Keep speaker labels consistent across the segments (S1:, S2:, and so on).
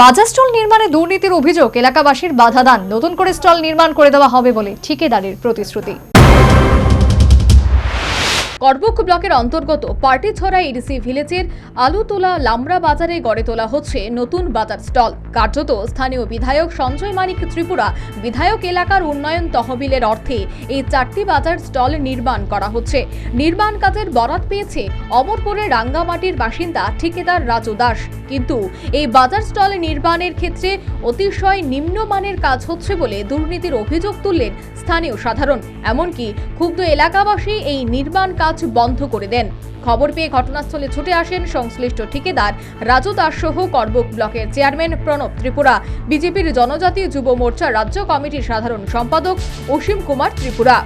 S1: বাজার স্টল নির্মাণে দুর্নীতির অভিযোগ, এলাকাবাসীর বাধা দান নতুন করে স্টল নির্মাণ করে দেওয়া হবে বলে ঠিকাদারের প্রতিশ্রুতি। করবুক ব্লকের অন্তর্গত পার্টিছড়া ইডিসি ভিলেজের আলুতোলা লামড়া বাজারে গড়ে তোলা হচ্ছে নতুন বাজার স্টল। কার্যত স্থানীয় বিধায়ক সঞ্জয় মানিক ত্রিপুরা বিধায়ক এলাকার উন্নয়ন তহবিলের অর্থে এই চারটি বাজার স্টল নির্মাণ করা হচ্ছে। নির্মাণ কাজের বরাত পেয়েছে অমরপুরের রাঙ্গামাটির বাসিন্দা ঠিকাদার রাজু দাস। কিন্তু এই বাজার স্টল নির্মাণের ক্ষেত্রে অতিশয় নিম্নমানের কাজ হচ্ছে বলে দুর্নীতির অভিযোগ তুললেন স্থানীয় সাধারণ। এমনকি ক্ষুব্ধ এলাকাবাসী এই নির্মাণ কাজ বন্ধ করে দেন। খবর পেয়ে ঘটনাস্থলে ছুটে আসেন সংশ্লিষ্ট ঠিকাদার রাজু দাস সহ করবুক ব্লকের চেয়ারম্যান প্রণব ত্রিপুরা, বিজেপির জনজাতি যুব মোর্চা রাজ্য কমিটির সাধারণ সম্পাদক অসীম কুমার ত্রিপুরা।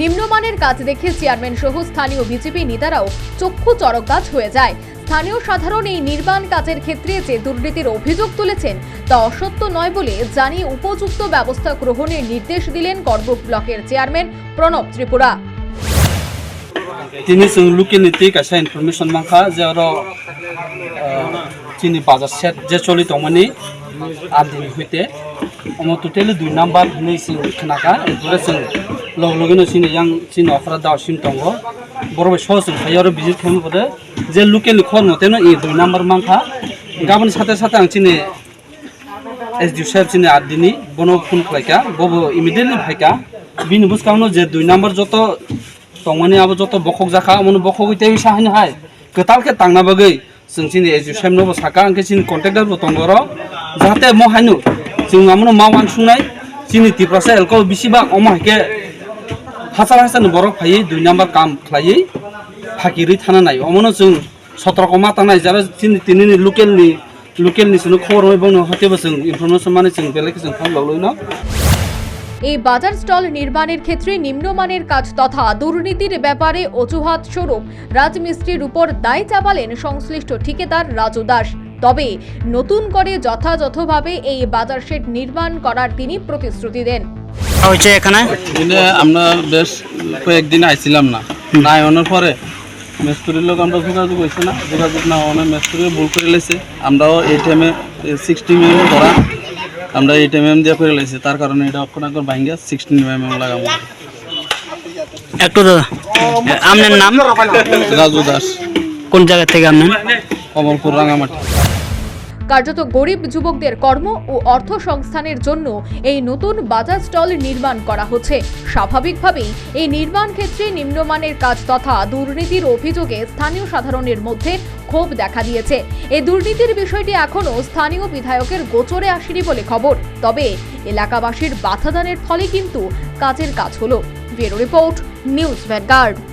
S1: নিম্নমানের কাজ দেখে চেয়ারম্যান সহ স্থানীয় বিজেপি নেতারাও চক্ষু চরক গাছ হয়ে যায়। স্থানীয় সাধারণ এই নির্মাণ কাজের ক্ষেত্রে যে দুর্নীতির অভিযোগ তুলেছেন, তা অসত্য নয় বলে জানিয়ে উপযুক্ত ব্যবস্থা গ্রহণের নির্দেশ দিলেন করবুক ব্লকের চেয়ারম্যান প্রণব ত্রিপুরা।
S2: তিনি লুকে নীতি কাছে ইনফরমেশন মাখা যে আরও চিনি বাজার সেট যে চলিত মানে আদিন হইতে আমার টোটালি দুই নাম্বার হিনে সিং খানাকা এরপরে সিং লগ লগিনো সিং ইয়াং সিং অফরা দাও, সিং বড় সহজ সিং হাইয়ারও ভিজিট খাইম পরে जे लकेलनि खर मतेनो इ दुइ नाम्बार मांखा गाबोन साथे साथे आं जोंनि एस डि साहेब जोंनि आदिनि बनो फन खालायखा बबो इमिडियेटलि फायखा बिनि बुसखावनो जे दुइ नाम्बार जत दंमानि आबो जत बखक जाखा अमन बखक इते हिसा हानो हाय गोतालके तांना बागै जों जोंनि एस डि साहेब नबो साखा आंके जोंनि कन्ट्रेक्टरबो दं बर' जाहाथे म हायनु जों आमनो मावान सुंनाय जोंनि तिफ्रासे एलको बिसिबा अमा हायके हाजार हाजार बर' फायै दुइ नाम्बार काम खालायै फाकिरै थानो नाय अमनो जों सत्रक मातानाय जारा जोंनि तिनिनि लकेलनि लकेलनि जों खबर होबोनो हतेबो जों इनफरमेसन माने जों बेलेग जों फन लावलैनो
S1: এই বাজার স্টল নির্মাণের ক্ষেত্রে নিম্নমানের কাজ তথা দুর্নীতির ব্যাপারে অজুহাত স্বরূপ রাজমিস্ত্রির উপর দায় চাপালেন সংশ্লিষ্ট ঠিকাদার রাজু দাস তবে নতুন করে যথাযথভাবে এই বাজার শেড নির্মাণ করার তিনি প্রতিশ্রুতি দেন
S3: হয়েছে এখানে
S4: দিনে আমরা বেশ কয়েকদিন আইছিলাম না না আনার পরে মেস্তুরির লোক আমরা যোগাযোগ হয়েছে না। যোগাযোগ না হওয়া মেস্তুরি ভুল করে লেছে। আমরাও এই টাইমে সিক্সটি এম ধরা আমরা এই টাইমে দিয়ে করে লেছি। তার কারণে এটা অক্ষণ আগর ভাঙ্গা সিক্সটিন এম এম লাগাবো।
S3: একটু দাদা আপনার নাম?
S4: রাজু দাস।
S3: কোন জায়গা থেকে আপনার?
S4: কমলপুর রাঙামাটি।
S1: কার্যত গরিব যুবকদের কর্ম ও অর্থ সংস্থানের জন্য এই নতুন বাজার স্টল নির্মাণ করা হচ্ছে। স্বাভাবিকভাবেই এই নির্মাণ ক্ষেত্রে নিম্নমানের কাজ তথা দুর্নীতির অভিযোগে স্থানীয় সাধারণের মধ্যে ক্ষোভ দেখা দিয়েছে। এই দুর্নীতির বিষয়টি এখনও স্থানীয় বিধায়কের গোচরে আসেনি বলে খবর। তবে এলাকাবাসীর বাধাদানের ফলে কিন্তু কাজের কাজ হলো। Bureau report, News Vanguard.